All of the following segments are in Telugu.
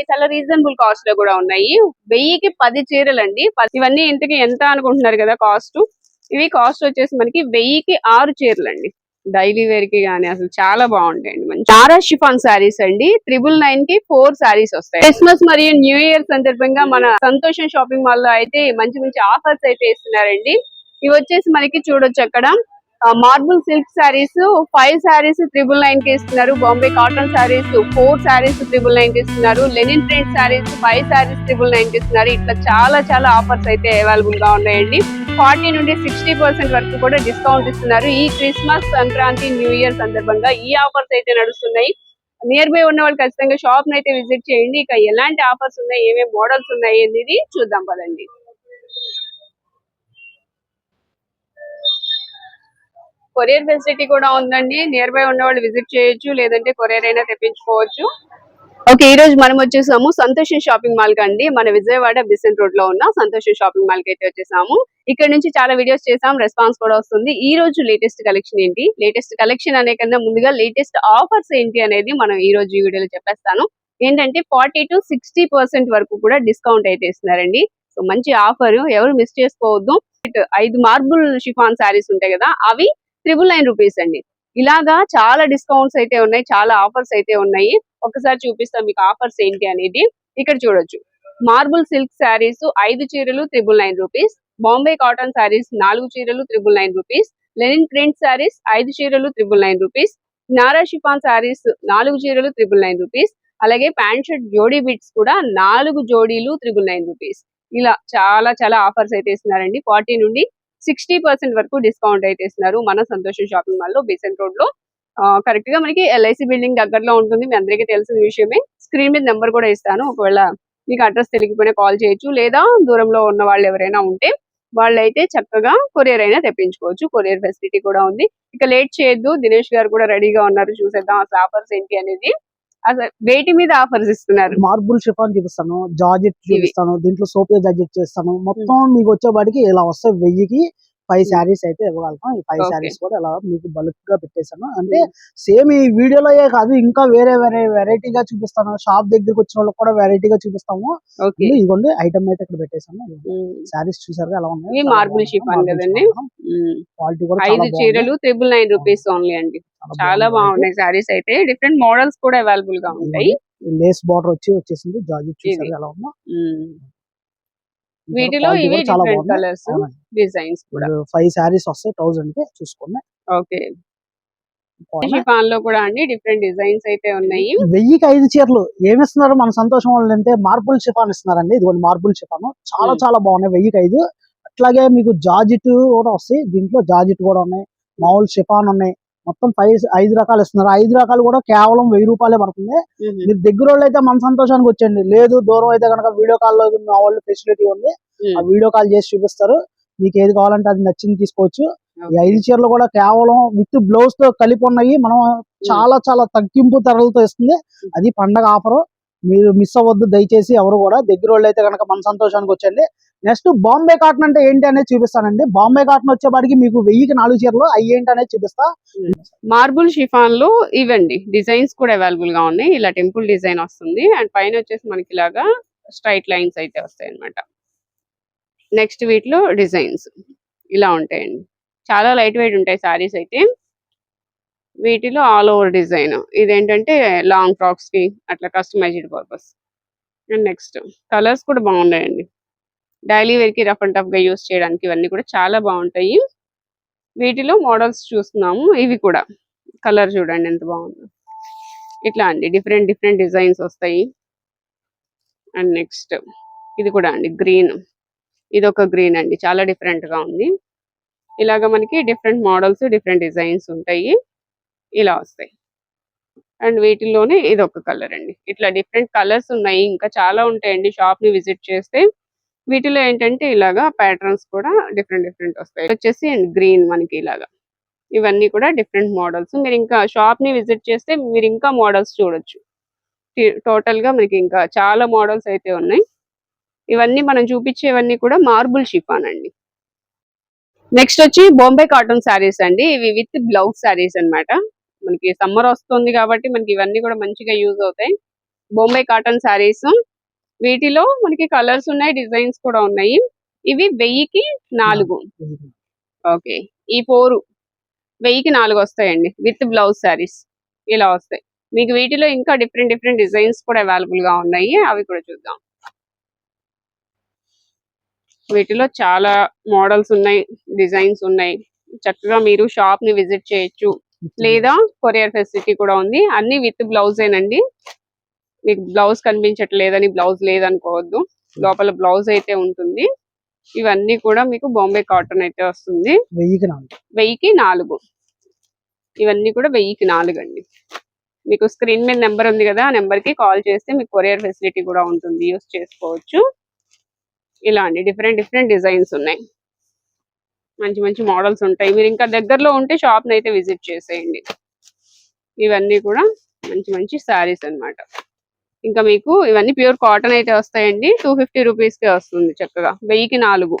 అలాగే చాలా రీజనబుల్ కాస్ట్లో కూడా ఉన్నాయి. వెయ్యికి పది చీరలు అండి ఇవన్నీ ఇంతకి ఎంత అనుకుంటున్నారు కదా కాస్ట్ ఇవి కాస్ట్ వచ్చేసి మనకి వెయ్యికి ఆరు చీరలు అండి డైలీ వేర్కి కానీ అసలు చాలా బాగుంటాయండి. మంచి నారా షిఫాన్ శారీస్ అండి. త్రిబుల్ నైన్కి ఫోర్ శారీస్ వస్తాయి. క్రిస్మస్ మరియు న్యూ ఇయర్ సందర్భంగా మన సంతోషం షాపింగ్ మాల్లో అయితే మంచి మంచి ఆఫర్స్ అయితే ఇస్తున్నారండి. ఇవి వచ్చేసి మనకి చూడొచ్చు అక్కడ. Marble silk saris five saris triple నైన్కి ఇస్తున్నారు. Bombay cotton saris four saris triple నైన్కి ఇస్తున్నారు. Linen print saris five saris triple నైన్కి ఇస్తున్నారు. ఇట్లా చాలా చాలా ఆఫర్స్ అయితే అవైలబుల్గా ఉన్నాయండి. ఫార్టీ నుండి సిక్స్టీ పర్సెంట్ వరకు కూడా డిస్కౌంట్ ఇస్తున్నారు. ఈ క్రిస్మస్ సంక్రాంతి న్యూ ఇయర్ సందర్భంగా ఈ ఆఫర్స్ అయితే నడుస్తున్నాయి. నియర్ బై ఉన్న వాళ్ళు ఖచ్చితంగా షాప్ అయితే విజిట్ చేయండి. ఇక ఎలాంటి ఆఫర్స్ ఉన్నాయి ఏమేమి మోడల్స్ ఉన్నాయి అనేది చూద్దాం పదండి. కొరియర్ ఫెసిలిటీ కూడా ఉందండి. నియర్ బై ఉన్న వాళ్ళు విజిట్ చేయొచ్చు లేదంటే కొరియర్ అయినా తెప్పించుకోవచ్చు. ఓకే ఈ రోజు మనం వచ్చేసాము సంతోషం షాపింగ్ మాల్ కండి మన విజయవాడ బిసెంట్ రోడ్లో ఉన్న సంతోషం షాపింగ్ మాల్కి అయితే వచ్చేసాము. ఇక్కడ నుంచి చాలా వీడియోస్ చేసాం రెస్పాన్స్ కూడా వస్తుంది. ఈ రోజు లేటెస్ట్ కలెక్షన్ ఏంటి? లేటెస్ట్ కలెక్షన్ అనే కన్నా ముందుగా లేటెస్ట్ ఆఫర్స్ ఏంటి అనేది మనం ఈ రోజు ఈ వీడియోలో చెప్పేస్తాను. ఏంటంటే ఫార్టీ టు సిక్స్టీ పర్సెంట్ వరకు కూడా డిస్కౌంట్ అయితే ఇస్తున్నారండి. సో మంచి ఆఫర్ ఎవరు మిస్ చేసుకోవద్దు. ఐదు మార్బుల్ షిఫాన్ శారీస్ ఉంటాయి కదా అవి త్రిబుల్ నైన్ రూపీస్ అండి. ఇలాగా చాలా డిస్కౌంట్స్ అయితే ఉన్నాయి చాలా ఆఫర్స్ అయితే ఉన్నాయి. ఒకసారి చూపిస్తాం మీకు ఆఫర్స్ ఏంటి అనేది. ఇక్కడ చూడొచ్చు. మార్బుల్ సిల్క్ శారీస్ ఐదు చీరలు triple nine rupees. Bombay cotton saris నాలుగు చీరలు triple nine rupees. Linen print saris ఐదు చీరలు త్రిబుల్ నైన్ రూపీస్. నారా షిఫాన్ శారీస్ నాలుగు చీరలు త్రిబుల్ నైన్ రూపీస్. అలాగే ప్యాంట్ షర్ట్ జోడీ బిట్స్ కూడా నాలుగు జోడీలు త్రిబుల్ నైన్ రూపీస్. ఇలా చాలా చాలా ఆఫర్స్ అయితే ఇస్తున్నారండి. ఫార్టీ నుండి సిక్స్టీ పర్సెంట్ వరకు డిస్కౌంట్ అయితే ఇస్తున్నారు మన సంతోషం షాపింగ్ మాల్లో బేసెంట్ రోడ్లో కరెక్ట్గా మనకి ఎల్ఐసి బిల్డింగ్ దగ్గరలో ఉంటుంది. మీ అందరికీ తెలిసిన విషయమే. స్క్రీన్ మీద నెంబర్ కూడా ఇస్తాను. ఒకవేళ మీకు అడ్రస్ తెలియకపోయినా కాల్ చేయొచ్చు. లేదా దూరంలో ఉన్న వాళ్ళు ఎవరైనా ఉంటే వాళ్ళైతే చక్కగా కొరియర్ అయినా తెప్పించుకోవచ్చు. కొరియర్ ఫెసిలిటీ కూడా ఉంది. ఇక లేట్ చేయొద్దు. దినేష్ గారు కూడా రెడీగా ఉన్నారు. చూసేద్దాం అసలు ఆఫర్స్ ఏంటి అనేది. వేటి మీద ఆఫర్స్ ఇస్తున్నారు? మార్బుల్ షిఫాన్ చూపిస్తాను జార్జెట్ చూపిస్తాను దీంట్లో సోపియా జార్జెట్ చేస్తాను. మొత్తం మీకు వచ్చేవాడికి ఇలా వస్తే వెయ్యికి. Five Hmm. శారీస్ అయితే ఇవ్వగలుగుతాం. ఈ ఫైవ్. శారీస్ కూడా ఇలా మీకు బల్క్గా పెట్టేశాను. అంటే సేమ్ ఈ వీడియోలో కాదు ఇంకా వేరే వేరే వెరైటీగా చూపిస్తాను. షాప్ దగ్గరికి వచ్చిన వాళ్ళకి కూడా వెరైటీగా చూపిస్తాము. ఇదిగోండి ఐటమ్ అయితే ఇక్కడ పెట్టేశాను. శారీస్ చూసారు ఎలా ఉన్నాయి మార్బుల్ షిఫాన్ కదండి క్వాలిటీ కూడా ఐదు. చీరలు త్రిబుల్ నైన్ రూపీస్ ఓన్లీ అండి. చాలా బాగున్నాయి శారీస్ అయితే. డిఫరెంట్ మోడల్స్ కూడా అవైలబుల్గా ఉంటాయి. లేస్ బార్డర్ వచ్చి వచ్చేసింది. జార్జెట్ చూసారు. ఎలా ఉమ్. వీటిలో ఇవి చాలా. కలర్స్. డిజైన్స్ కూడా. ఫైవ్ శారీస్ వస్తాయి థౌసండ్కి చూసుకోండి. ఓకే. బాగున్నాయి. షిఫాన్లో కూడా అండి డిఫరెంట్ డిజైన్స్ అయితే ఉన్నాయి. వెయ్యికి ఐదు చీరలు. ఏమి ఇస్తున్నారు మన సంతోషం వాళ్ళు అంటే మార్బుల్ షిఫాన్ ఇస్తున్నారండి. ఇదిగోండి మార్బుల్ షిఫాన్ చాలా. చాలా బాగున్నాయి. వెయ్యికి ఐదు. అట్లాగే మీకు జాజిట్ కూడా వస్తాయి. దీంట్లో జాజిట్ కూడా ఉన్నాయి. మామూలు షిఫాన్ ఉన్నాయి. మొత్తం ఫైవ్ ఐదు రకాలు ఇస్తున్నారు. ఐదు రకాలు కూడా కేవలం వెయ్యి రూపాయలే పడుతుంది. మీరు దగ్గర వాళ్ళు అయితే మన సంతోషానికి వచ్చండి లేదు దూరం అయితే కనుక వీడియో కాల్లో మా వాళ్ళు ఫెసిలిటీ ఉంది. ఆ వీడియో కాల్ చేసి చూపిస్తారు. మీకు ఏది కావాలంటే అది నచ్చింది తీసుకోవచ్చు. ఈ. ఐదు చీరలు కూడా కేవలం విత్ బ్లౌజ్తో కలిపి ఉన్నాయి. మనం చాలా చాలా తగ్గింపు ధరలతో ఇస్తుంది. అది పండగ ఆఫర్. మీరు మిస్ అవ్వద్దు దయచేసి ఎవరు కూడా దగ్గర వాళ్ళు అయితే కనుక మన సంతోషానికి వచ్చండి నెక్స్ట్ బాంబే కాటన్ అంటే ఏంటి అనేది చూపిస్తానండి. బాంబే కాటన్ వచ్చేపాటికి మీకు వెయ్యికి నాలుగు చీరలు అవి ఏంటి అనేది చూపిస్తా. మార్బుల్ షిఫాన్లు ఇవండి. డిజైన్స్ కూడా అవైలబుల్గా ఉన్నాయి. ఇలా టెంపుల్ డిజైన్ వస్తుంది. అండ్ పైన వచ్చేసి మనకి ఇలాగా స్ట్రైట్ లైన్స్ అయితే వస్తాయి అనమాట నెక్స్ట్ వీటిలో డిజైన్స్ ఇలా ఉంటాయండి. చాలా లైట్ వెయిట్ ఉంటాయి సారీస్ అయితే. వీటిలో ఆల్ ఓవర్ డిజైన్ ఇదేంటంటే లాంగ్ ఫ్రాక్స్కి అట్లా customised purpose and next colours కూడా బాగున్నాయండి. డైలీ వేర్కి రఫ్ అండ్ టఫ్గా యూస్ చేయడానికి ఇవన్నీ కూడా చాలా బాగుంటాయి. వీటిలో మోడల్స్ చూస్తున్నాము. ఇవి కూడా. కలర్ చూడండి ఎంత బాగుందో. ఇట్లా అండి. డిఫరెంట్ డిఫరెంట్ డిజైన్స్ వస్తాయి. అండ్ నెక్స్ట్ ఇది కూడా అండి. గ్రీన్ ఇది ఒక గ్రీన్ అండి. చాలా డిఫరెంట్గా ఉంది. ఇలాగ మనకి డిఫరెంట్ మోడల్స్ డిఫరెంట్ డిజైన్స్ ఉంటాయి. ఇలా వస్తాయి. అండ్ వీటిలోనే ఇది ఒక కలర్ అండి. ఇట్లా డిఫరెంట్ కలర్స్ ఉన్నాయి. ఇంకా చాలా ఉంటాయండి షాప్ని విజిట్ చేస్తే. వీటిలో ఏంటంటే ఇలాగా ప్యాటర్న్స్ కూడా డిఫరెంట్ డిఫరెంట్ వస్తాయి. వచ్చేసి వచ్చేసి గ్రీన్ మనకి ఇలాగా. ఇవన్నీ కూడా డిఫరెంట్ మోడల్స్. మీరు ఇంకా షాప్ని విజిట్ చేస్తే మీరు ఇంకా మోడల్స్ చూడొచ్చు. టోటల్గా మనకి ఇంకా చాలా మోడల్స్ అయితే ఉన్నాయి. ఇవన్నీ మనం చూపించేవన్నీ కూడా మార్బుల్ షిఫాన్ అండి. నెక్స్ట్ వచ్చి బాంబే కాటన్ శారీస్ అండి. ఇవి విత్ బ్లౌజ్ శారీస్ అన్నమాట. మనకి సమ్మర్ వస్తుంది కాబట్టి మనకి ఇవన్నీ కూడా మంచిగా యూజ్ అవుతాయి. బొంబై కాటన్ శారీస్ వీటిలో మనకి కలర్స్ ఉన్నాయి డిజైన్స్ కూడా ఉన్నాయి. ఇవి వెయ్యికి నాలుగు. ఓకే. ఈ ఫోర్ వెయ్యికి నాలుగు వస్తాయండి విత్ బ్లౌజ్ శారీస్ ఇలా వస్తాయి. మీకు వీటిలో ఇంకా డిఫరెంట్ డిఫరెంట్ డిజైన్స్ కూడా అవైలబుల్గా ఉన్నాయి అవి కూడా చూద్దాం. వీటిలో చాలా మోడల్స్ ఉన్నాయి డిజైన్స్ ఉన్నాయి. చక్కగా మీరు షాప్ని విజిట్ చేయొచ్చు. లేదా కొరియర్ ఫెసిలిటీ కూడా ఉంది. అన్ని విత్ బ్లౌజేనండి. మీకు బ్లౌజ్ కనిపించట్లేదని బ్లౌజ్ లేదనుకోవద్దు. లోపల బ్లౌజ్ అయితే ఉంటుంది. ఇవన్నీ కూడా మీకు బాంబే కాటన్ అయితే వస్తుంది. వెయ్యికి నాలుగు. వెయ్యికి నాలుగు. ఇవన్నీ కూడా వెయ్యికి నాలుగు అండి మీకు స్క్రీన్ మీద నెంబర్ ఉంది కదా ఆ నెంబర్కి కాల్ చేస్తే మీకు కొరియర్ ఫెసిలిటీ కూడా ఉంటుంది. యూస్ చేసుకోవచ్చు. ఇలా అండి. డిఫరెంట్ డిఫరెంట్ డిజైన్స్ ఉన్నాయి. మంచి మంచి మోడల్స్ ఉంటాయి. మీరు ఇంకా దగ్గరలో ఉంటే షాప్ని అయితే విజిట్ చేసేయండి. ఇవన్నీ కూడా మంచి మంచి శారీస్ అన్నమాట. ఇంకా మీకు ఇవన్నీ ప్యూర్ కాటన్ అయితే వస్తాయండి. టూ ఫిఫ్టీ రూపీస్కే వస్తుంది చక్కగా. వెయ్యికి నాలుగు.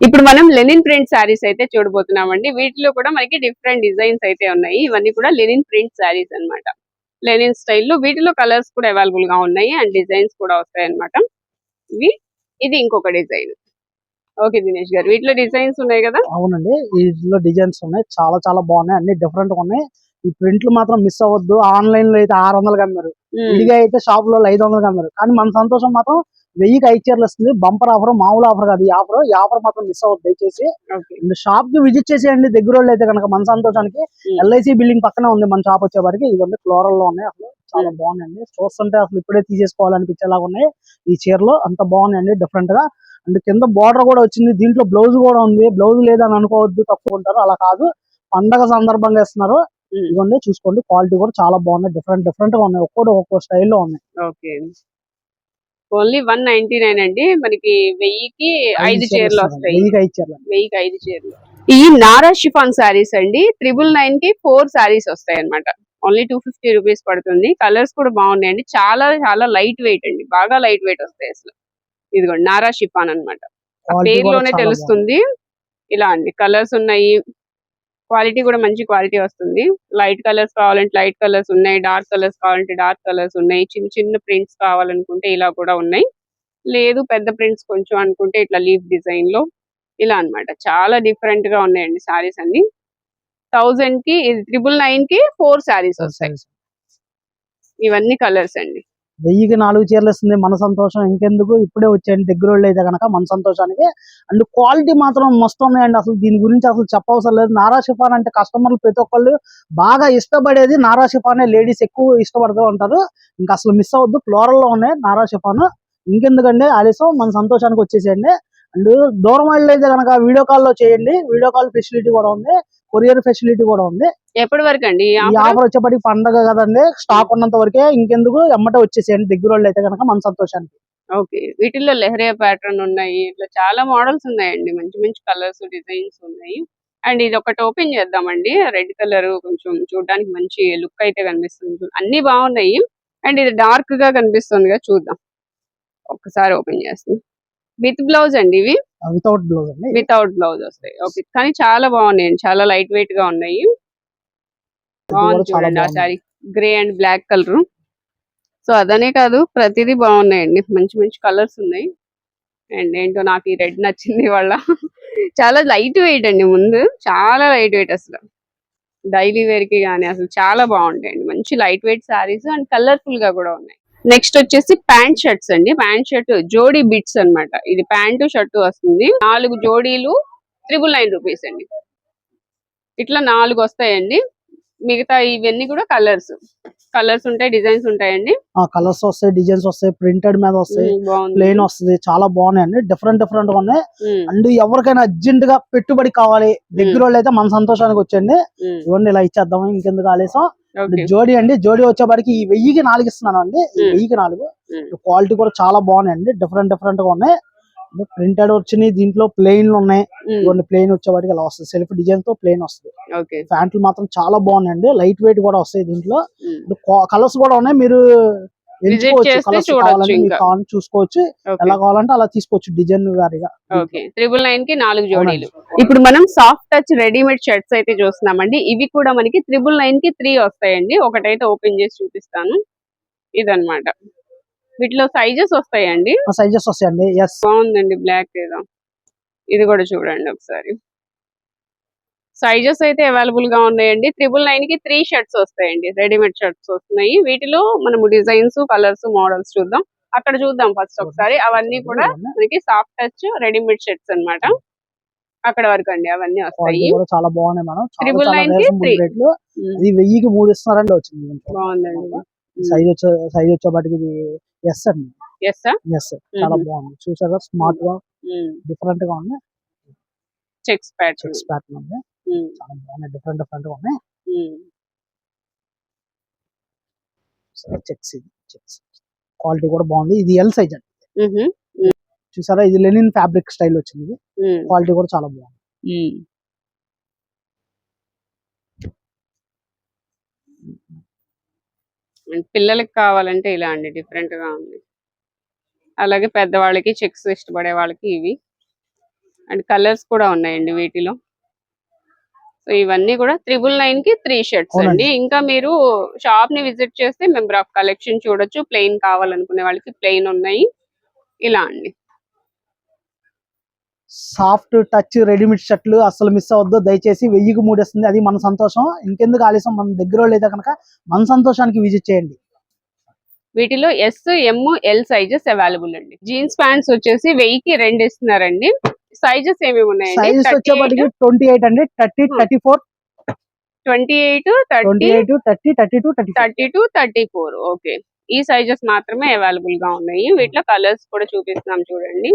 ఇప్పుడు మనం లెనిన్ ప్రింట్ శారీస్ అయితే చూడబోతున్నామండి. వీటిలో కూడా మనకి డిఫరెంట్ డిజైన్స్ అయితే ఉన్నాయి. ఇవన్నీ కూడా లెనిన్ ప్రింట్ శారీస్ అన్నమాట. లెనిన్ స్టైల్లో వీటిలో కలర్స్ కూడా అవైలబుల్గా ఉన్నాయి అండ్ డిజైన్స్ కూడా వస్తాయి అనమాట ఇవి ఇది ఇంకొక డిజైన్. ఓకే దినేష్ గారు. వీటిలో డిజైన్స్ ఉన్నాయి కదా? అవునండి. వీటిలో డిజైన్స్ ఉన్నాయి. చాలా చాలా బాగున్నాయి. అన్ని డిఫరెంట్గా ఉన్నాయి. ఈ ప్రింట్లు మాత్రం మిస్ అవ్వద్దు. ఆన్లైన్లో అయితే ఆరు వందలు అమ్మారు విడిగా అయితే షాప్లో ఐదు వందలు అమ్మారు కానీ మన సంతోషం మాత్రం వెయ్యికి ఐదు చీరలు వస్తుంది. బంపర్ ఆఫర్ మామూలు ఆఫర్ కాదు. ఈ ఆఫర్ ఈ ఆఫర్ మాత్రం మిస్ అవ్వద్దు. దయచేసి షాప్కి విజిట్ చేసేయండి. దగ్గర వాళ్ళు అయితే కనుక మన సంతోషానికి. ఎల్ఐసి బిల్డింగ్ పక్కనే ఉంది మన షాప్ వచ్చేవారికి. ఇవన్నీ ఫ్లోరల్లో ఉన్నాయి. అసలు చాలా బాగున్నాయండి. చూస్తుంటే అసలు ఇప్పుడే తీసేసుకోవాలనిపించేలాగా ఉన్నాయి. ఈ చీరలో అంత బాగున్నాయండి. డిఫరెంట్గా అండ్ కింద బార్డర్ కూడా వచ్చింది. దీంట్లో బ్లౌజ్ కూడా ఉంది. బ్లౌజ్ లేదని అనుకోవద్దు తక్కువ ఉంటారు అలా కాదు. పండగ సందర్భంగా ఇస్తున్నారు. ఇవన్నీ చూసుకోండి. క్వాలిటీ కూడా చాలా బాగున్నాయి. డిఫరెంట్ డిఫరెంట్గా ఉన్నాయి. ఒక్కోటి ఒక్కో స్టైల్లో ఉన్నాయి. Okay. Only one ninety nine అండి. మనకి వెయ్యికి ఐదు చీరలు వస్తాయి. వెయ్యికి ఐదు చీరలు. వెయ్యికి ఐదు చీరలు. ఈ నారా షిఫాన్ శారీస్ అండి. త్రిబుల్ నైన్కి ఫోర్ శారీస్ వస్తాయి అన్నమాట ఓన్లీ టూ ఫిఫ్టీ రూపీస్ పడుతుంది. కలర్స్ కూడా బాగున్నాయండి. చాలా చాలా లైట్ వెయిట్ అండి. బాగా లైట్ వెయిట్ వస్తాయి అసలు. ఇదిగోండి నారా షిఫాన్ కూడా పేరులోనే తెలుస్తుంది. ఇలా అండి కలర్స్ ఉన్నాయి. క్వాలిటీ కూడా మంచి క్వాలిటీ వస్తుంది. లైట్ కలర్స్ కావాలంటే లైట్ కలర్స్ ఉన్నాయి డార్క్ కలర్స్ కావాలంటే డార్క్ కలర్స్ ఉన్నాయి. చిన్న చిన్న ప్రింట్స్ కావాలనుకుంటే ఇలా కూడా ఉన్నాయి. లేదు పెద్ద ప్రింట్స్ కొంచెం అనుకుంటే ఇట్లా లీఫ్ డిజైన్లో ఇలా అన్నమాట. చాలా డిఫరెంట్గా ఉన్నాయండి సారీస్ అన్ని. థౌజండ్కి ట్రిపుల్ నైన్కి ఫోర్ సారీస్ వస్తాయి. ఇవన్నీ కలర్స్ అండి. వెయ్యికి నాలుగు చీరలు ఇస్తుంది మన సంతోషం. ఇంకెందుకు? ఇప్పుడే వచ్చేయండి దగ్గర అయితే కనుక మన సంతోషానికి. అండ్ క్వాలిటీ మాత్రం మస్తు ఉన్నాయండి. అసలు దీని గురించి అసలు చెప్పవసరం లేదు. నారా షిఫాన్ అంటే కస్టమర్లు ప్రతి ఒక్కళ్ళు బాగా ఇష్టపడేది నారా షిఫానే. లేడీస్ ఎక్కువ ఇష్టపడుతూ ఉంటారు. ఇంకా అసలు మిస్ అవద్దు ఫ్లోరల్లో ఉన్నాయి నారా షిఫాన్. ఇంకెందుకండి? ఆలస్యం. మన సంతోషానికి వచ్చేసేయండి. అండ్ దూరం వాళ్ళు అయితే కనుక వీడియో కాల్లో చేయండి. వీడియో కాల్ ఫెసిలిటీ కూడా ఉంది. కొరియర్ ఫెసిలిటీ కూడా ఉంది. ఎప్పటి వరకు అండి? ఆఫర్? వచ్చేప్పటికి పండగ కదండి. స్టాక్ ఉన్నంత వరకే ఇంకెందుకు ఎమ్మటే వచ్చేసేయండి. దగ్గర వాళ్ళు అయితే కనుక మన సంతోషానికి. ఓకే. వీటిల్లో లెహరియా ప్యాటర్న్ ఉన్నాయి. ఇట్లా చాలా మోడల్స్ ఉన్నాయండి. మంచి మంచి కలర్స్ డిజైన్స్ ఉన్నాయి. అండ్ ఇది ఒకటి ఓపెన్ చేద్దామండి. రెడ్ కలర్ కొంచెం చూడడానికి మంచి లుక్ అయితే కనిపిస్తుంది. అన్ని బాగున్నాయి. అండ్ ఇది డార్క్గా కనిపిస్తుంది కదా చూద్దాం. ఒక్కసారి ఓపెన్ చేస్తాం విత్ బ్లౌజ్ అండి ఇవి? వితౌట్ బ్లౌజ్ అండి. వితౌట్ బ్లౌజ్ వస్తాయి. ఓకే. కానీ చాలా బాగున్నాయండి. చాలా లైట్ వెయిట్గా ఉన్నాయి. బాగుంది చూడండి ఆ. Sari grey and black colour. So అదనే కాదు ప్రతిదీ బాగున్నాయండి. మంచి మంచి కలర్స్ ఉన్నాయి. అండ్ ఏంటో నాకు ఈ రెడ్ నచ్చింది వాళ్ళ. చాలా లైట్ వెయిట్ అండి ముందు. చాలా లైట్ వెయిట్ అసలు. డైలీ వేర్కి కానీ అసలు చాలా బాగుంటాయండి. మంచి లైట్ వెయిట్ సారీస్ అండ్ కలర్ఫుల్గా కూడా ఉన్నాయి. నెక్స్ట్ వచ్చేసి ప్యాంట్ షర్ట్స్ అండి. ప్యాంట్ షర్ట్ జోడీ బిట్స్ అన్నమాట. ఇది ప్యాంటు షర్ట్ వస్తుంది. నాలుగు జోడీలు త్రిబుల్ నైన్ రూపీస్ అండి. ఇట్లా నాలుగు వస్తాయండి. మిగతా ఇవన్నీ కూడా కలర్స్. కలర్స్ ఉంటాయి డిజైన్స్ ఉంటాయండి. కలర్స్ వస్తాయి డిజైన్స్ వస్తాయి ప్రింటెడ్ మీద వస్తాయి ప్లెయిన్ వస్తుంది. చాలా బాగున్నాయండి. డిఫరెంట్ డిఫరెంట్గా ఉన్నాయి అండ్ ఎవరికైనా అర్జెంట్గా పెట్టుబడి కావాలి దగ్గర వాళ్ళు అయితే మన సంతోషానికి వచ్చండి ఇవ్వండి ఇలా ఇచ్చేద్దాం ఇంకెందుకు ఆలస్యం. ఓకే జోడీ అండి జోడీ వచ్చేప్పటికి ఈ వెయ్యికి నాలుగు ఇస్తున్నాను అండి. వెయ్యికి నాలుగు. క్వాలిటీ కూడా చాలా బాగున్నాయండి. డిఫరెంట్ డిఫరెంట్గా ఉన్నాయి. ప్రింటెడ్ వచ్చినాయి దీంట్లో ప్లెయిన్ ఉన్నాయి. ఇవన్నీ ప్లెయిన్ వచ్చేవాడికి ఇలా వస్తుంది సెల్ఫ్ డిజైన్తో ప్లెయిన్ వస్తుంది ప్యాంట్లు మాత్రం చాలా బాగున్నాయండి. లైట్ వెయిట్ కూడా వస్తాయి దీంట్లో. కలర్స్ కూడా ఉన్నాయి. మీరు చేస్తే చూడొచ్చు ఇంకా. చూసుకోవచ్చు ఎలా కావాలంటే అలా తీసుకోవచ్చు డిజైన్ వారిగా. ఓకే త్రిబుల్ నైన్కి నాలుగు జోడీలు. ఇప్పుడు మనం సాఫ్ట్ టచ్ రెడీమేడ్ షర్ట్స్ అయితే చూస్తున్నామండి. ఇవి కూడా మనకి త్రిబుల్ నైన్కి త్రీ వస్తాయండి. ఒకటైతే ఓపెన్ చేసి చూపిస్తాను. ఇదన్నమాట. వీటిలో సైజెస్ వస్తాయండి. సైజెస్ వస్తాయండి. బాగుందండి బ్లాక్ ఏదో. ఇది కూడా చూడండి ఒకసారి. సైజెస్ అయితే అవైలబుల్గా ఉన్నాయండి. త్రిబుల్ నైన్కి త్రీ షర్ట్స్ వస్తాయండి. రెడీమేడ్ షర్ట్స్ వస్తున్నాయి. వీటిలో మనము డిజైన్స్ కలర్స్ మోడల్స్ చూద్దాం. అక్కడ చూద్దాం ఫస్ట్ ఒకసారి. అవన్నీ కూడా మనకి సాఫ్ట్ టచ్ రెడీమేడ్ షర్ట్స్ అన్నమాట. అక్కడ వరకు అండి అవన్నీ వస్తాయి. చాలా బాగున్నాయి మనం చాలా nine కి ఉమ్, ఇది వెయ్యికి మూడు ఇస్తున్నారండి వచ్చింది. బాగుందండి. సైజ్ వచ్చే సైజ్ వచ్చేపాటికి ఇది ఎస్ అండి. ఎస్ ఎస్ చాలా బాగుంది. చూసారా? స్మార్ట్గా డిఫరెంట్గా ఉంది చెక్స్ ప్యాటర్న్ చెక్స్ ప్యాటర్న్ ఉంది. చాలా బాగున్నాయి. డిఫరెంట్ డిఫరెంట్గా ఉన్నాయి. చెక్స్ ఇది చెక్స్. క్వాలిటీ కూడా బాగుంది. ఇది ఎల్ సైజ్ అండి. చూసారా? ఇది లెనిన్ ఫ్యాబ్రిక్ స్టైల్ వచ్చింది క్వాలిటీ కూడా చాలా బాగుంది. పిల్లలకి కావాలంటే ఇలా అండి. డిఫరెంట్గా ఉంది. అలాగే పెద్దవాళ్ళకి చెక్స్ ఇష్టపడే వాళ్ళకి ఇవి. అండ్ కలర్స్ కూడా ఉన్నాయండి వీటిలో. సో ఇవన్నీ కూడా త్రిబుల్ నైన్కి త్రీ షర్ట్స్. అండి. ఇంకా మీరు షాప్ని విజిట్ చేస్తే మెంబర్ ఆఫ్ కలెక్షన్ చూడొచ్చు. ప్లెయిన్ కావాలనుకునే వాళ్ళకి ప్లెయిన్ ఉన్నాయి. ఇలా అండి. సాఫ్ట్ టచ్ రెడీమేడ్ షర్ట్లు అసలు మిస్ అవ్వద్దు. దయచేసి వెయ్యికి మూడు ఇస్తుంది అది మన సంతోషం. ఇంకెందుకు ఆలస్యం? మన దగ్గర అయితే కనుక మన సంతోషానికి విజిట్ చేయండి. వీటిలో S M L sizes available అండి. జీన్స్ ప్యాంట్స్ వచ్చేసి వెయ్యికి రెండు ఇస్తున్నారండి. సైజెస్ ఏమేమి సైజెస్ వచ్చేప్పటికి ట్వంటీ ఎయిట్ అండి. Thirty Hmm. Thirty four twenty eight thirty eight thirty thirty two thirty thirty two thirty four okay ఈ సైజెస్ మాత్రమే అవైలబుల్గా ఉన్నాయి వీటిలో కలర్స్ కూడా చూపిస్తున్నాం చూడండి.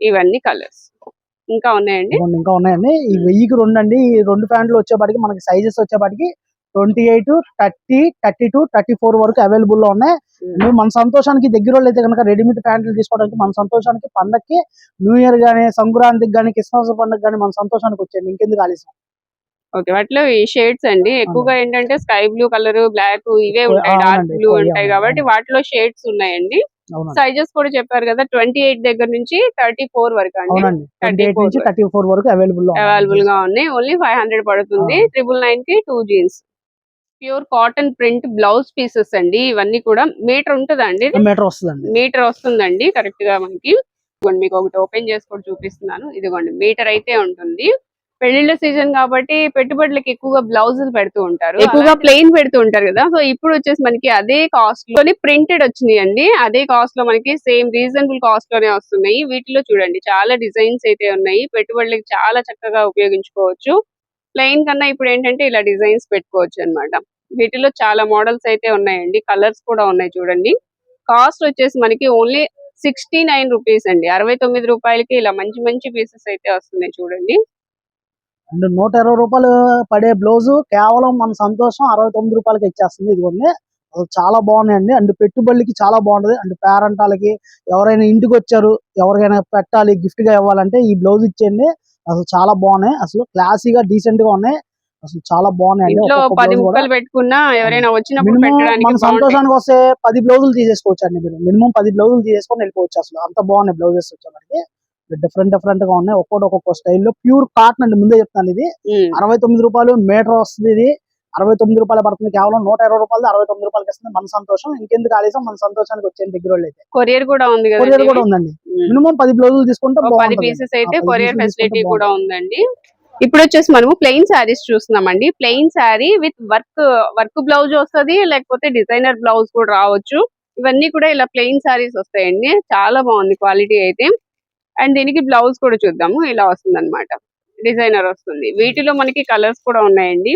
ఇవన్నీ కలర్స్. ఇంకా ఉన్నాయండి? ఇంకా ఉన్నాయండి. ఈ వెయ్యికి రెండు అండి. ఈ రెండు ప్యాంట్లు వచ్చేపాటికి మనకి సైజెస్ వచ్చేపాటికి twenty eight thirty thirty two thirty four వరకు అవైలబుల్లో ఉన్నాయి. మేము మన సంతోషానికి దగ్గర అయితే కనుక రెడీమేడ్ ప్యాంట్లు తీసుకోవడానికి మన సంతోషానికి పండక్కి న్యూ ఇయర్ గానీ సంక్రాంతికి గానీ క్రిస్మస్ పండుగ గానీ మన సంతోషానికి వచ్చేయండి. ఇంకెందుకు ఆలస్యం? ఓకే వాటిలో ఈ షేడ్స్ అండి. ఎక్కువగా ఏంటంటే స్కై బ్లూ కలర్ బ్లాక్ ఇవే ఉంటాయి డార్క్ బ్లూ ఉంటాయి. కాబట్టి వాటిలో షేడ్స్ ఉన్నాయండి. సైజెస్ కూడా చెప్పారు కదా ట్వంటీ ఎయిట్ దగ్గర నుంచి థర్టీ ఫోర్ వరకు అండి. అవునండి. ట్వంటీ ఎయిట్ 34 నుంచి థర్టీ ఫోర్ వరకు అవైలబుల్ అవైలబుల్గా ఉన్నాయి. ఓన్లీ ఫైవ్ హండ్రెడ్ పడుతుంది. ట్రిపుల్ నైన్కి two jeans pure cotton print blouse pieces అండి. ఇవన్నీ కూడా మీటర్ ఉంటుందా అండి? మీటర్ వస్తుందండి. మీటర్ వస్తుందండి. కరెక్ట్గా మనకి ఇదిగోండి మీకు ఒకటి ఓపెన్ చేసి కూడా చూపిస్తున్నాను. ఇదిగోండి మీటర్ అయితే ఉంటుంది. పెళ్ళిళ్ళ సీజన్ కాబట్టి పెట్టుబడులకు ఎక్కువగా బ్లౌజులు పెడుతూ ఉంటారు. ఎక్కువగా ప్లెయిన్ పెడుతూ ఉంటారు కదా. సో ఇప్పుడు వచ్చేసి మనకి అదే కాస్ట్లోని ప్రింటెడ్ వచ్చినాయి అండి అదే కాస్ట్లో మనకి సేమ్ రీజనబుల్ కాస్ట్లోనే వస్తున్నాయి. వీటిలో చూడండి చాలా డిజైన్స్ అయితే ఉన్నాయి. పెట్టుబడులకు చాలా చక్కగా ఉపయోగించుకోవచ్చు. ప్లెయిన్ కన్నా ఇప్పుడు ఏంటంటే ఇలా డిజైన్స్ పెట్టుకోవచ్చు అన్నమాట. వీటిలో చాలా మోడల్స్ అయితే ఉన్నాయండి. కలర్స్ కూడా ఉన్నాయి చూడండి. కాస్ట్ వచ్చేసి మనకి ఓన్లీ సిక్స్టీ నైన్ రూపీస్ అండి. అరవై తొమ్మిది రూపాయలకి ఇలా మంచి మంచి పీసెస్ అయితే వస్తున్నాయి చూడండి. అండ్ నూట ఇరవై రూపాయలు పడే బ్లౌజ్ కేవలం మన సంతోషం అరవై తొమ్మిది రూపాయలకి ఇచ్చేస్తుంది ఇదిగోండి. అసలు చాలా బాగున్నాయండి. అండ్ పెట్టుబడులకి చాలా బాగుంటది. అండ్ పేరెంటాలకి ఎవరైనా ఇంటికి వచ్చారు ఎవరికైనా పెట్టాలి గిఫ్ట్గా ఇవ్వాలంటే ఈ బ్లౌజ్ ఇచ్చేయండి. అసలు చాలా బాగున్నాయి. అసలు క్లాసీగా డీసెంట్గా ఉన్నాయి. అసలు చాలా బాగున్నాయండి. ఇంట్లో ఒక్కొక్క పది blouse కూడా. ముక్కలు పెట్టుకున్నా ఎవరైనా వచ్చినప్పుడు మినిమం పెట్టడానికి మన. సంతోషానికి వస్తే పది బ్లౌజులు తీసేసుకోవచ్చు అండి మీరు. మినిమం పది బ్లౌజులు తీసేసుకొని వెళ్ళిపోవచ్చు అసలు. అంత బాగున్నాయి బ్లౌజెస్ వచ్చేప్పటికి డిఫరెంట్ డిఫరెంట్గా ఉన్నాయి. ఒక్కొక్కటి ఒక్కొక్క స్టైల్లో ప్యూర్ కాటన్ అండి. ముందే చెప్తాను ఇది. అరవై తొమ్మిది రూపాయలు మీటర్ వస్తుంది ఇది. అరవై తొమ్మిది రూపాయలు పడుతుంది కేవలం నూట ఇరవై రూపాయలు అరవై తొమ్మిది రూపాయలకి ఇస్తుంది మన సంతోషం. ఇంకెందుకు ఆలస్యం? మన సంతోషానికి వచ్చే దగ్గర వాళ్ళు అయితే. కొరియర్ కూడా ఉంది కొరియర్ కూడా ఉందండి. మినిమం పది బ్లౌజులు తీసుకుంటే పది పీసెస్ అయితే కొరియర్ ఫెసిలిటీ కూడా ఉందండి. ఇప్పుడు వచ్చేసి మనము ప్లెయిన్ శారీస్ చూస్తున్నామండి. Plain sari with work work blouse వస్తది లేకపోతే డిజైనర్ బ్లౌజ్ కూడా రావచ్చు. ఇవన్నీ కూడా ఇలా ప్లెయిన్ శారీస్ వస్తాయండి. చాలా బాగుంది క్వాలిటీ అయితే. అండ్ దీనికి బ్లౌజ్ కూడా చూద్దాము. ఇలా వస్తుంది అనమాట డిజైనర్ వస్తుంది. వీటిలో మనకి కలర్స్ కూడా ఉన్నాయండి.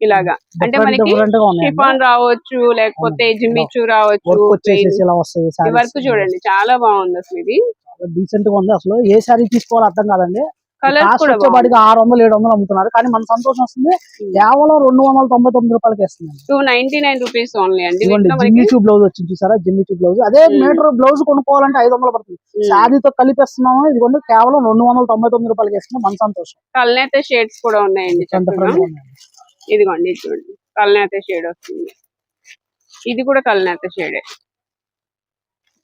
ఇలాగా. అంటే మనకి షిఫాన్ రావచ్చు లేకపోతే జిమ్మిచూ రావచ్చు వర్క్ చూడండి. చాలా బాగుంది అసలు ఇది. డీసెంట్గా ఉంది అసలు. ఏ శారీ తీసుకోవాలో అర్థం కాదండి. కాస్ట్ వచ్చేపాటికి ఆరు వందలు ఏడు వందలు అమ్ముతున్నారు. కానీ మన సంతోషం వస్తుంది కేవలం రెండు వందల తొంభై తొమ్మిది రూపాయలకి ఇస్తుంది two ninety nine rupees only అండి. ఇవ్వండి వీటిలో జిమ్మి మనకి చూ బ్లౌజ్ వచ్చింది చూసారా? జిమ్మి చూ బ్లౌజ్ అదే Hmm. మీటర్ బ్లౌజ్ కొనుక్కోవాలంటే ఐదు వందలు పడుతుంది. ఉమ్, శారీతో కలిపేస్తున్నాము ఇదిగోండి కేవలం రెండు వందల తొంభై తొమ్మిది రూపాయలకి ఇస్తుంది మన సంతోషం. కల్నేత షేడ్స్ కూడా ఉన్నాయండి. ఇదిగోండి ఇది చూడండి కల్నేత షేడ్ వస్తుంది. ఇది కూడా కల్నేత షేడే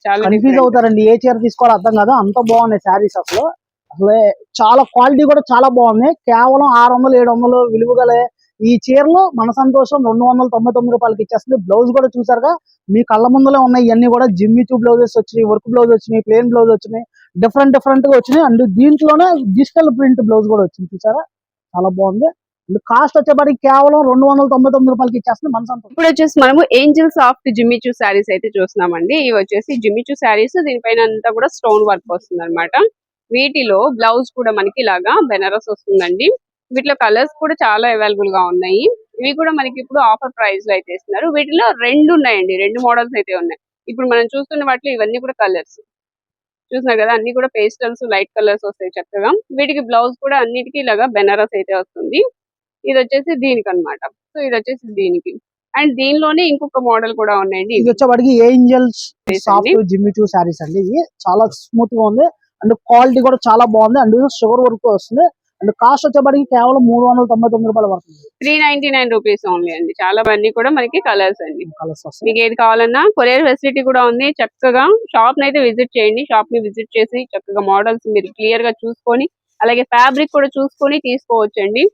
చాలా కన్ఫ్యూజ్. అవుతారండి. ఏ చీర తీసుకోవాలో అర్థం కాదు. అంత బాగున్నాయి శారీస్ అసలు. అసలు చాలా క్వాలిటీ కూడా చాలా బాగుంది. కేవలం ఆరు వందలు ఏడు వందలు విలువ గల ఈ చీరలు మన సంతోషం రెండు వందల తొంభై తొమ్మిది రూపాయలకి ఇచ్చేస్తుంది. బ్లౌజ్ కూడా చూసారుగా మీ కళ్ళ ముందరే ఉన్నాయి. ఇవన్నీ కూడా జిమ్మి టూ బ్లౌజెస్ వచ్చినాయి వర్క్ బ్లౌజ్ వచ్చినాయి ప్లేన్ బ్లౌజ్ వచ్చినాయి డిఫరెంట్ డిఫరెంట్గా వచ్చినాయి. అండ్ దీంట్లోనే డిజిటల్ ప్రింట్ బ్లౌజ్ కూడా వచ్చింది. చూసారా? చాలా బాగుంది. అండ్ కాస్ట్ వచ్చేప్పటికి కేవలం రెండు వందల తొంభై తొమ్మిది రూపాయలకి ఇచ్చేస్తుంది మన సంతోషం. ఇప్పుడు వచ్చేసి మనము ఏంజిల్ సాఫ్ట్ జిమ్మిచూ శారీస్ అయితే చూస్తున్నామండి. ఇవి వచ్చేసి జిమ్మిచూ శారీస్ దీనిపైన అంతా కూడా స్టోన్ వర్క్ వస్తుంది అనమాట వీటిలో బ్లౌజ్ కూడా మనకి ఇలాగా బెనారస్ వస్తుందండి. వీటిలో కలర్స్ కూడా చాలా అవైలబుల్గా ఉన్నాయి. ఇవి కూడా మనకి ఇప్పుడు ఆఫర్ ప్రైస్లో అయితే ఇస్తున్నారు. వీటిలో రెండు ఉన్నాయండి. రెండు మోడల్స్ అయితే ఉన్నాయి. ఇప్పుడు మనం చూస్తున్న వాటిలో ఇవన్నీ కూడా కలర్స్. చూస్తున్నారు కదా? అన్ని కూడా పేస్టల్స్ లైట్ కలర్స్ వస్తాయి చక్కగా. వీటికి బ్లౌజ్ కూడా అన్నిటికీ ఇలాగా బెనారస్ అయితే వస్తుంది. ఇది వచ్చేసి దీనికి అన్నమాట. సో ఇది వచ్చేసి దీనికి. అండ్ దీనిలోనే ఇంకొక మోడల్ కూడా ఉన్నాయండి. ఇది వచ్చేప్పటికి ఏంజల్స్ Sarees సాఫ్ట్ అండి. జిమ్మి టూ శారీస్ అండి. ఇవి చాలా స్మూత్గా ఉంది. అండ్ క్వాలిటీ కూడా చాలా బాగుంది. అండ్ షుగర్ వర్క్ వస్తుంది. అండ్ కాస్ట్ వచ్చేప్పటికి కేవలం మూడు వందల తొంభై తొమ్మిది రూపాయలు పడుతుంది three ninety nine rupees only అండి. చాలా అన్ని కూడా మనకి కలర్స్ అండి. కలర్స్ వస్తాయి. మీకు ఏది కావాలన్నా కొరియర్ ఫెసిలిటీ కూడా ఉంది. చక్కగా షాప్ అయితే విజిట్ చేయండి. షాప్ని విజిట్ చేసి చక్కగా మోడల్స్ మీరు క్లియర్గా చూసుకొని అలాగే ఫ్యాబ్రిక్ కూడా చూసుకొని తీసుకోవచ్చండి.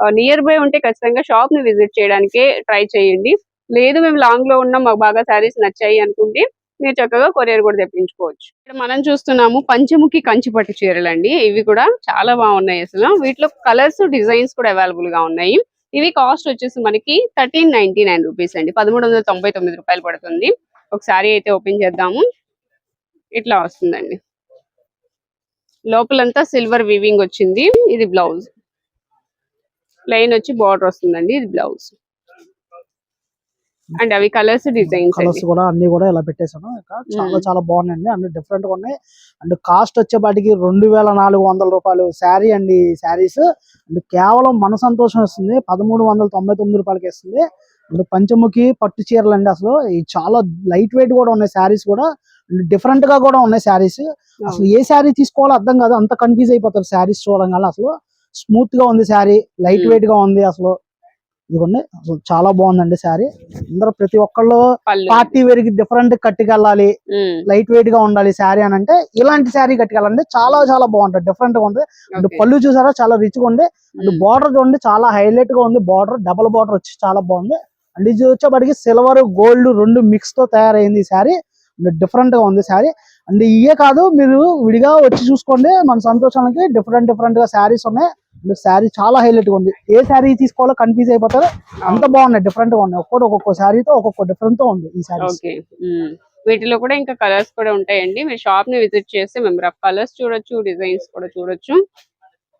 నియర్ బై ఉంటే ఖచ్చితంగా షాప్ని విజిట్ చేయడానికి ట్రై చేయండి. లేదు మేము లాంగ్లో ఉన్నాం మాకు బాగా శారీస్ నచ్చాయి అనుకుంటే మీరు చక్కగా కొరియర్ కూడా తెప్పించుకోవచ్చు. ఇక్కడ మనం చూస్తున్నాము పంచముఖి కంచిపట్టు చీరలు అండి ఇవి కూడా చాలా బాగున్నాయి అసలు. వీటిలో కలర్స్ డిజైన్స్ కూడా అవైలబుల్గా ఉన్నాయి. ఇవి కాస్ట్ వచ్చేసి మనకి థర్టీన్ నైన్టీ నైన్ రూపీస్ అండి. పదమూడు వందల తొంభై తొమ్మిది రూపాయలు పడుతుంది. ఒకసారి అయితే ఓపెన్ చేద్దాము. ఇట్లా వస్తుందండి. లోపలంతా సిల్వర్ వీవింగ్ వచ్చింది. ఇది బ్లౌజ్. ప్లెయిన్ వచ్చి బార్డర్ వస్తుందండి. ఇది బ్లౌజ్. అండ్ అవి కలర్స్ డిజైన్స్ కలర్స్ కూడా అన్ని కూడా ఇలా పెట్టేశాను. చాలా. చాలా బాగున్నాయండి. అన్ని డిఫరెంట్గా ఉన్నాయి. అండ్ కాస్ట్ వచ్చేపాటికి రెండు వేల నాలుగు వందల రూపాయలు శారీ అండి శారీస్. అండ్ కేవలం మన సంతోషం ఇస్తుంది పదమూడు వందల తొంభై తొమ్మిది రూపాయలకి ఇస్తుంది అండ్ పంచముఖి పట్టు చీరలు అండి అసలు. చాలా లైట్ వెయిట్ కూడా ఉన్నాయి శారీస్ కూడా. అండ్ డిఫరెంట్గా కూడా ఉన్నాయి శారీస్. అసలు ఏ శారీ తీసుకోవాలో అర్థం కాదు. అంత కన్ఫ్యూజ్ అయిపోతారు శారీస్ చూడగానే అసలు. స్మూత్గా ఉంది శారీ. లైట్. వెయిట్గా ఉంది అసలు. ఇదిగోండి చాలా బాగుందండి శారీ. అందరూ ప్రతి ఒక్కళ్ళు పార్టీ వేర్కి డిఫరెంట్ కట్టుకెళ్ళాలి లైట్ వెయిట్గా ఉండాలి శారీ అని అంటే ఇలాంటి శారీ కట్టుకెళ్ళండి చాలా చాలా బాగుంటుంది డిఫరెంట్గా ఉంది అండ్. పళ్ళు చూసారా చాలా రిచ్గా ఉంది. అండ్ బార్డర్ చూడండి చాలా హైలైట్గా ఉంది. బార్డర్ డబల్ బార్డర్ వచ్చి చాలా బాగుంది. అండ్ ఇది వచ్చేప్పటికి సిల్వర్ గోల్డ్ రెండు మిక్స్తో తయారైంది ఈ శారీ. అండ్ డిఫరెంట్గా ఉంది శారీ. అండ్ ఇయే కాదు మీరు విడిగా వచ్చి చూసుకోండి. మన సంతోషానికి డిఫరెంట్ డిఫరెంట్గా శారీస్ ఉన్నాయి. శారీ చాలా హైలైట్గా ఉంది. ఏ శారీ తీసుకోవాలో కన్ఫ్యూజ్ అయిపోతారో. అంత బాగున్నాయి. డిఫరెంట్గా ఉన్నాయి. ఒక్కొక్కటి ఒక్కొక్క శారీతో ఒక్కొక్క డిఫరెంట్తో ఉంది ఈ శారీ ఓకే. వీటిలో కూడా ఇంకా కలర్స్ కూడా ఉంటాయండి. మీరు షాప్ని విజిట్ చేస్తే మేము రఫ్ కలర్స్ చూడొచ్చు డిజైన్స్ కూడా చూడొచ్చు.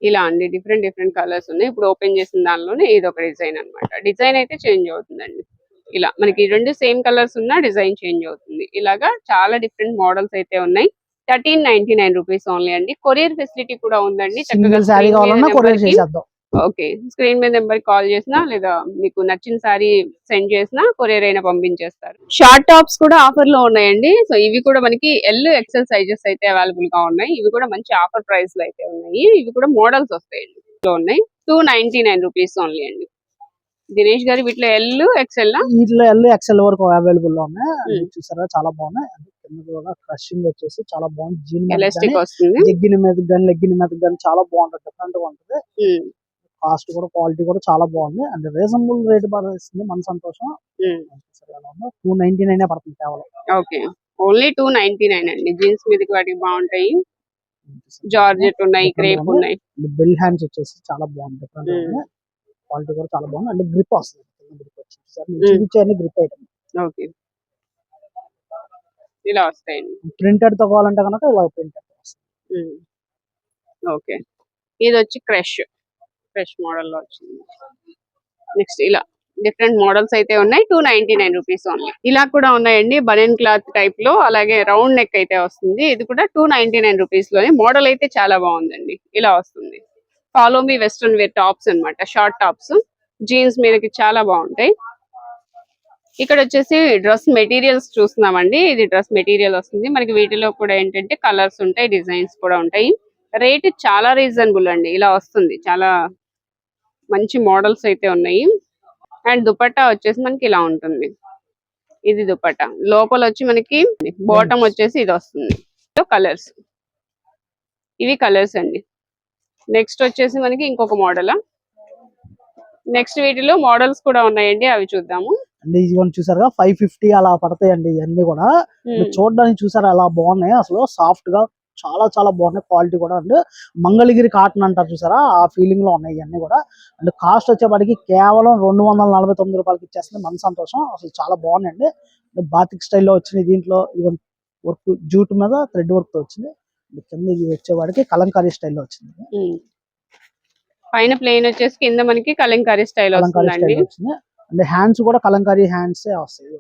ఇలా అండి. డిఫరెంట్ డిఫరెంట్ కలర్స్ ఉన్నాయి. ఇప్పుడు ఓపెన్ చేసిన దానిలోనే ఇది ఒక డిజైన్ అన్నమాట. డిజైన్ అయితే చేంజ్ అవుతుందండి. ఇలా మనకి రెండు సేమ్ కలర్స్ ఉన్న డిజైన్ చేంజ్ అవుతుంది. ఇలాగా చాలా డిఫరెంట్ మోడల్స్ అయితే ఉన్నాయి. Thirteen ninety nine rupees only అండి. కొరియర్ ఫెసిలిటీ కూడా ఉందండి. ఓకే. స్క్రీన్ మీద నెంబర్ కాల్ చేసినా లేదా మీకు నచ్చిన సారీ సెండ్ చేసినా కొరియర్ అయినా పంపించేస్తారు. షార్ట్ టాప్స్ కూడా ఆఫర్లో ఉన్నాయండి. సో ఇవి కూడా మనకి ఎల్ ఎక్సెల్ సైజెస్ అయితే అవైలబుల్గా ఉన్నాయి. ఇవి కూడా మంచి ఆఫర్ ప్రైస్లో అయితే ఉన్నాయి. ఇవి కూడా మోడల్స్ వస్తాయండి. లో ఉన్నాయి. Two ninety nine rupees only అండి. దినేష్ గారు వీటిలో ఎల్ ఎక్సెల్ వీటిలో ఎల్ ఎక్సెల్ వరకు అవైలబుల్లో ఉన్నాయి. Hmm. చూసారా? చాలా బాగున్నాయి. కింద క్రషింగ్ వచ్చేసి చాలా బాగుంది. జీన్ జగ్గిన మీద కానీ లెగ్గిన మీద కానీ చాలా బాగుంటుంది. డిఫరెంట్గా ఉంటుంది. కాస్ట్ కూడా క్వాలిటీ కూడా చాలా బాగుంది. అండ్ రీజనబుల్ రేట్ పడుతుంది మన సంతోషం. టూ నైన్టీ నైన్ పడుతుంది కేవలం. Okay. Only two ninety nine అండి. జీన్స్ మీదకి వాటికి బాగుంటాయి. జార్జెట్ ఉన్నాయి క్రేప్ ఉన్నాయి. బెల్ హ్యాండ్స్ వచ్చేసి చాలా బాగుంది. డిఫరెంట్. క్వాలిటీ కూడా చాలా బాగుంది. అండ్ గ్రిప్ వస్తుంది. Grip Hmm. చూపించాను గ్రిప్ ఐటమ్ ఓకే. ఇలా వస్తాయండి. ప్రింటెడ్తో కావాలంటే కనుక ఇలా ప్రింటెడ్. ఓకే. ఇది వచ్చి క్రష్. క్రష్ మోడల్లో వచ్చింది. నెక్స్ట్ ఇలా. డిఫరెంట్ మోడల్స్ అయితే ఉన్నాయి. Two ninety nine rupees only. ఇలా కూడా ఉన్నాయండి. బనియన్ క్లాత్ టైప్లో అలాగే రౌండ్ నెక్ అయితే వస్తుంది. ఇది కూడా టూ నైన్టీ నైన్ రూపీస్లోనే మోడల్ అయితే చాలా బాగుందండి. ఇలా వస్తుంది. ఫాలో మీ వెస్ట్రన్ వేర్ టాప్స్ అన్నమాట. Short tops. జీన్స్ మీదకి చాలా బాగుంటాయి. ఇక్కడ వచ్చేసి డ్రెస్ మెటీరియల్స్ చూస్తున్నామండి. ఇది డ్రెస్ మెటీరియల్ వస్తుంది. మనకి వీటిలో కూడా ఏంటంటే కలర్స్ ఉంటాయి డిజైన్స్ కూడా ఉంటాయి. రేట్ చాలా రీజనబుల్ అండి. ఇలా వస్తుంది. చాలా మంచి మోడల్స్ అయితే ఉన్నాయి. అండ్ దుపట్టా వచ్చేసి మనకి ఇలా ఉంటుంది. ఇది దుపట్టా. లోపల వచ్చి మనకి బాటమ్ వచ్చేసి ఇది వస్తుంది. కలర్స్. ఇవి కలర్స్ అండి. నెక్స్ట్ వచ్చేసి మనకి ఇంకొక మోడల్. నెక్స్ట్ వీటిలో మోడల్స్ కూడా ఉన్నాయండి. అవి చూద్దాము. అండ్ ఇవన్నీ చూసారుగా ఫైవ్ ఫిఫ్టీ అలా పడతాయండి ఇవన్నీ కూడా. చూడడానికి చూసారా అలా బాగున్నాయి. అసలు సాఫ్ట్గా చాలా చాలా బాగున్నాయి క్వాలిటీ కూడా. అండ్ మంగళగిరి కాటన్ అంటారు చూసారా ఆ ఫీలింగ్లో ఉన్నాయి ఇవన్నీ కూడా. అండ్ కాస్ట్ వచ్చేప్పటికి కేవలం రెండు వందల నలభై తొమ్మిది రూపాయలకి ఇచ్చేస్తుంది. మన సంతోషం. అసలు చాలా బాగున్నాయండి బాతిక్ స్టైల్లో వచ్చినాయి దీంట్లో. ఇవన్ వర్క్ జూట్ మీద థ్రెడ్ వర్క్తో వచ్చింది. కింద ఇది వచ్చేవాడికి కలంకారీ స్టైల్లో వచ్చింది. పైన ప్లేన్ వచ్చేసి కింద మనకి కలంకారీ స్టైల్ కలంకారీ స్టైల్ వచ్చింది. అండ్ హ్యాండ్స్ కూడా కలంకారీ హ్యాండ్స్ వస్తాయి.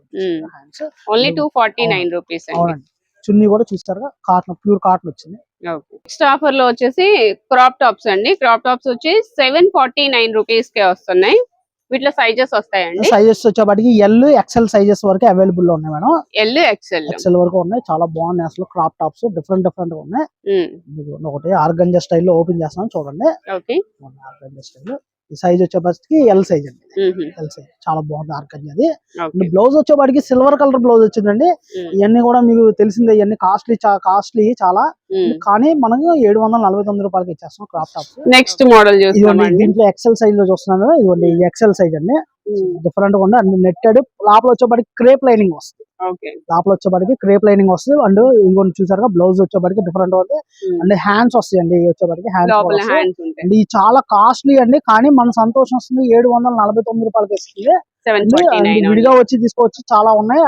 Hands only two forty nine rupees అవునండి. చున్నీ కూడా చూస్తారుగా. కాటన్ ప్యూర్ కాటన్ వచ్చింది. నెక్స్ట్ ఆఫర్లో వచ్చేసి క్రాప్ టాప్స్ అండి. క్రాప్ టాప్స్ వచ్చి సెవెన్ ఫార్టీ నైన్ రూపీస్ కే వస్తున్నాయి. వీటిలో సైజెస్ వస్తాయండి. సైజెస్ వచ్చేప్పటికి ఎల్ ఎక్సెల్ సైజెస్ వరకు అవైలబుల్లో ఉన్నాయి మేడం. ఎల్ ఎక్సెల్ ఎక్సెల్ వరకు ఉన్నాయి. చాలా బాగున్నాయి అసలు క్రాప్ టాప్స్ డిఫరెంట్ డిఫరెంట్గా ఉన్నాయి. ఇదిగోండి ఒకటి ఆర్గంజా స్టైల్లో ఓపెన్ చేస్తాను చూడండి. ఓకే. ఆర్గంజా స్టైల్ సైజ్ వచ్చేప్పటికి ఎల్ సైజ్ అండి ఎల్ సైజ్ చాలా బాగుంది ఆర్గంజా అది. బ్లౌజ్ వచ్చేప్పటికి సిల్వర్ కలర్ బ్లౌజ్ వచ్చిందండి. ఇవన్నీ కూడా మీకు తెలిసిందే ఇవన్నీ కాస్ట్లీ కాస్ట్లీ చాలా. కానీ మనకు ఏడు వందల నలభై తొమ్మిది రూపాయలకి ఇచ్చేస్తాం క్రాప్ టాప్స్ నెక్స్ట్ మోడల్ దీంట్లో ఎక్సెల్ సైజ్లో చూస్తున్నాను ఇదిగోండి ఇది ఎక్సెల్ సైజ్ అండి. డిఫరెంట్గా ఉంది అండ్ నెట్టెడ్ లోపల వచ్చేప్పటికి క్రేప్ లైనింగ్ వస్తుంది. లోపల వచ్చేప్పటికి క్రేప్ లైనింగ్ వస్తుంది. అండ్ ఇంకొన్ని చూసారుగా బ్లౌజ్ వచ్చేప్పటికి డిఫరెంట్ ఉంది. అండ్ హ్యాండ్స్ వస్తాయండి. ఇవి వచ్చేప్పటికి హ్యాండ్స్ అండ్ ఇది చాలా కాస్ట్లీ అండి. కానీ మన సంతోషం వస్తుంది. ఏడు వందల నలభై తొమ్మిది రూపాయలకి ఇస్తుంది అండ్ అండ్ విడిగా వచ్చి తీసుకోవచ్చు. చాలా ఉన్నాయి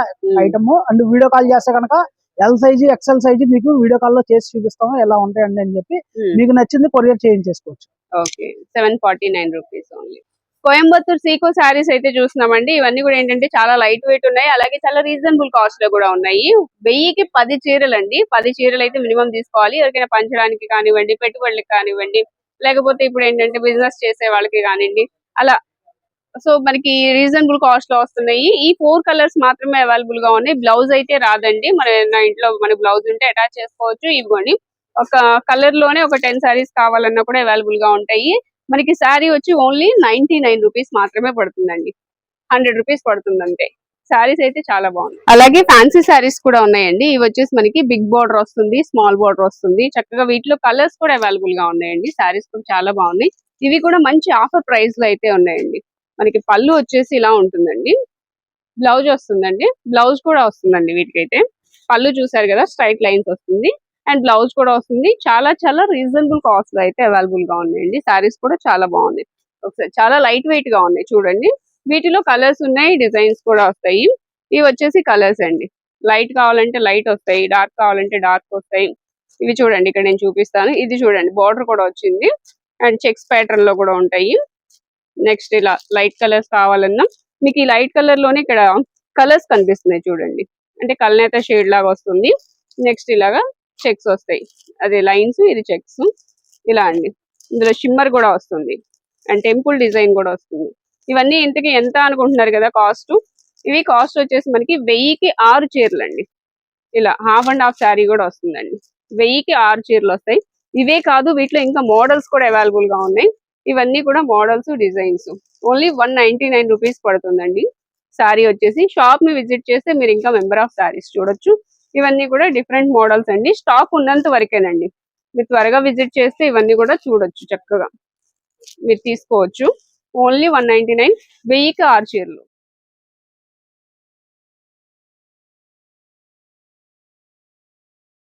ఐటమ్ అండ్ వీడియో కాల్ చేస్తే కనుక ఎల్ సైజ్ ఎక్సెల్ సైజ్ మీకు వీడియో కాల్లో చేసి చూపిస్తాము. ఎలా ఉంటాయండి అని చెప్పి మీకు నచ్చింది courier చేయించేసుకోవచ్చు okay seven forty nine rupees only Coimbatore Seeko saris అయితే చూస్తున్నామండి. ఇవన్నీ కూడా ఏంటంటే చాలా లైట్ వెయిట్ ఉన్నాయి. అలాగే చాలా రీజనబుల్ కాస్ట్లో కూడా ఉన్నాయి. వెయ్యికి పది చీరలు అండి పది చీరలు అయితే మినిమం తీసుకోవాలి. ఎవరికైనా పంచడానికి కానివ్వండి పెట్టుబడులకు కానివ్వండి లేకపోతే ఇప్పుడు ఏంటంటే బిజినెస్ చేసే వాళ్ళకి కానివ్వండి అలా. సో మనకి రీజనబుల్ కాస్ట్లో వస్తున్నాయి. ఈ ఫోర్ కలర్స్ మాత్రమే అవైలబుల్గా ఉన్నాయి. బ్లౌజ్ అయితే రాదండి. మన ఇంట్లో మన బ్లౌజ్ ఉంటే అటాచ్ చేసుకోవచ్చు. ఇవ్వండి. ఒక కలర్లోనే ఒక టెన్ సారీస్ కావాలన్నా కూడా అవైలబుల్గా ఉంటాయి. మనకి శారీ వచ్చి ఓన్లీ నైన్టీ నైన్ రూపీస్ మాత్రమే పడుతుందండి. హండ్రెడ్ రూపీస్ పడుతుందంటే శారీస్ అయితే చాలా బాగున్నాయి. అలాగే ఫ్యాన్సీ శారీస్ కూడా ఉన్నాయండి. ఇవి వచ్చేసి మనకి బిగ్ బార్డర్ వస్తుంది స్మాల్ బార్డర్ వస్తుంది. చక్కగా వీటిలో కలర్స్ కూడా అవైలబుల్గా ఉన్నాయండి. శారీస్ కూడా చాలా బాగున్నాయి. ఇవి కూడా మంచి ఆఫర్ ప్రైస్లో అయితే ఉన్నాయండి. మనకి పళ్ళు వచ్చేసి ఇలా ఉంటుందండి. బ్లౌజ్ వస్తుందండి. బ్లౌజ్ కూడా వస్తుందండి వీటికైతే. పళ్ళు చూసారు కదా స్ట్రైట్ లైన్స్ వస్తుంది. అండ్ బ్లౌజ్ కూడా వస్తుంది. చాలా చాలా రీజనబుల్ కాస్ట్లో అయితే అవైలబుల్గా ఉన్నాయండి. సారీస్ కూడా చాలా బాగున్నాయి. ఒకసారి చాలా లైట్ వెయిట్గా ఉన్నాయి. చూడండి. వీటిలో కలర్స్ ఉన్నాయి. డిజైన్స్ కూడా వస్తాయి. ఇవి వచ్చేసి కలర్స్ అండి. లైట్ కావాలంటే లైట్ వస్తాయి. డార్క్ కావాలంటే డార్క్ వస్తాయి. ఇవి చూడండి. ఇక్కడ నేను చూపిస్తాను. ఇది చూడండి. బార్డర్ కూడా వచ్చింది. అండ్ చెక్స్ ప్యాటర్న్లో కూడా ఉంటాయి. నెక్స్ట్ ఇలా లైట్ కలర్స్ కావాలన్నా మీకు ఈ లైట్ కలర్లోనే ఇక్కడ కలర్స్ కనిపిస్తున్నాయి చూడండి. అంటే కల్నేత షేడ్ లాగా వస్తుంది. నెక్స్ట్ ఇలాగా చెక్స్ వస్తాయి. అదే లైన్స్ ఇది చెక్స్. ఇలా అండి. ఇందులో షిమ్మర్ కూడా వస్తుంది. అండ్ టెంపుల్ డిజైన్ కూడా వస్తుంది. ఇవన్నీ ఇంతకి ఎంత అనుకుంటున్నారు కదా కాస్ట్? ఇవి కాస్ట్ వచ్చేసి మనకి వెయ్యికి ఆరు చీరలు అండి. ఇలా హాఫ్ అండ్ హాఫ్ శారీ కూడా వస్తుందండి. వెయ్యికి ఆరు చీరలు వస్తాయి. ఇవే కాదు వీటిలో ఇంకా మోడల్స్ కూడా అవైలబుల్గా ఉన్నాయి. ఇవన్నీ కూడా models designs. Only one ninety nine rupees పడుతుందండి. శారీ వచ్చేసి. షాప్ని విజిట్ చేస్తే మీరు ఇంకా మెంబర్ ఆఫ్ శారీస్ చూడొచ్చు. ఇవన్నీ కూడా డిఫరెంట్ మోడల్స్ అండి. స్టాక్ ఉన్నంత వరకేనండి. మీరు త్వరగా విజిట్ చేస్తే ఇవన్నీ కూడా చూడొచ్చు చక్కగా. మీరు తీసుకోవచ్చు. ఓన్లీ వన్ నైన్టీ నైన్ వెయ్యికి ఆరు చీరలు.